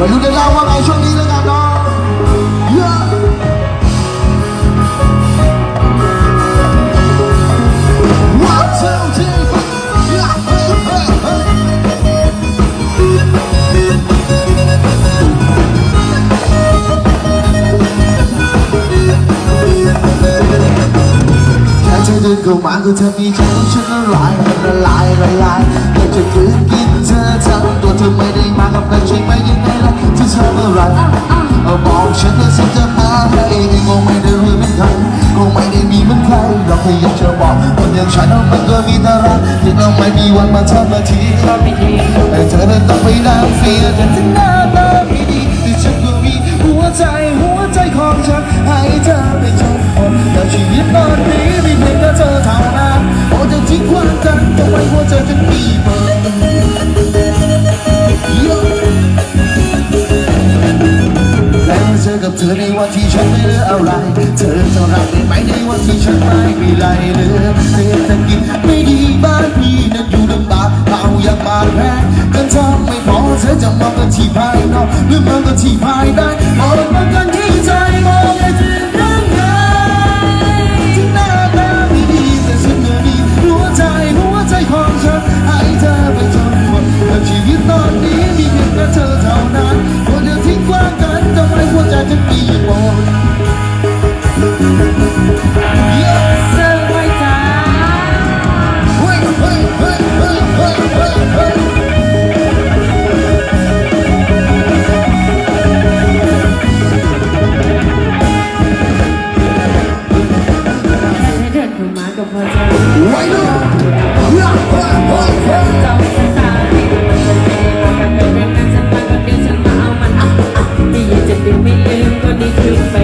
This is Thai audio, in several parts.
วัยรุ่นเดี๋ยวเราว่าไงช่วงนี้แล้วกันเนาะแค่เธอเดินเข้ามาก็เธอมีใจของฉันละลายละลายละลายอยากจะกลืน เอาบอกฉันว่าฉันจะพาไปคงไม่ได้รวยเหมือนใครคงไม่ได้มีเหมือนใครเราแค่อยากจะบอกคนอย่างฉันมันก็มีแต่รักที่เราไม่มีวันมาทำนาทีชอบไม่ดีแต่เธอนั้นต้องไปนั่งเฟียแต่ถึงหน้ ธอในวันที่ฉันไม่เหลืออะไร เธอจะรักได้ไหมในวันที่ฉันไม่มีอะไรเหลือเศรษฐกิจไม่ดีบ้านพี่นั้นอยู่ลำบากเราอยากมาแพ้กันทองไม่พอเธอจะมองกันที่ภายนอกหรือมองกันที่ภายในมองมันกันที่ใจมองกันที่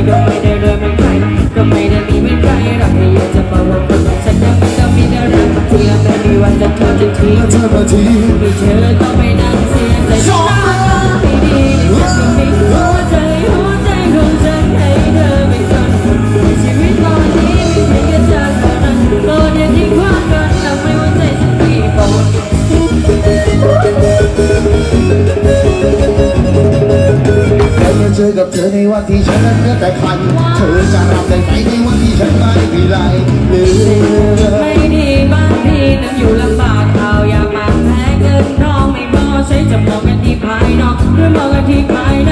ก็ไม่ได้เริ่มเป็นใครก็ไม่ได้มีเป็นใครเราแค่อยากจะบอกว่าคนอย่างฉันยังไม่ต้องมีแต่รักที่ยังไม่มีวันจะทอดจะทิ้งเธอมาทีไม่เธอต้องไป ธอในวันที่ฉันนั้นเหลือแต่คันเธอจะรับได้ไหมในวันที่ฉันไม่มีไรเหลือไม่ดีบ้างพี่นั้นอยู่ลำบากเอาอย่ามาแพ้เงินทองไม่พอใช้จะมองกันที่ภายนอกหรือมองกันที่ภายใน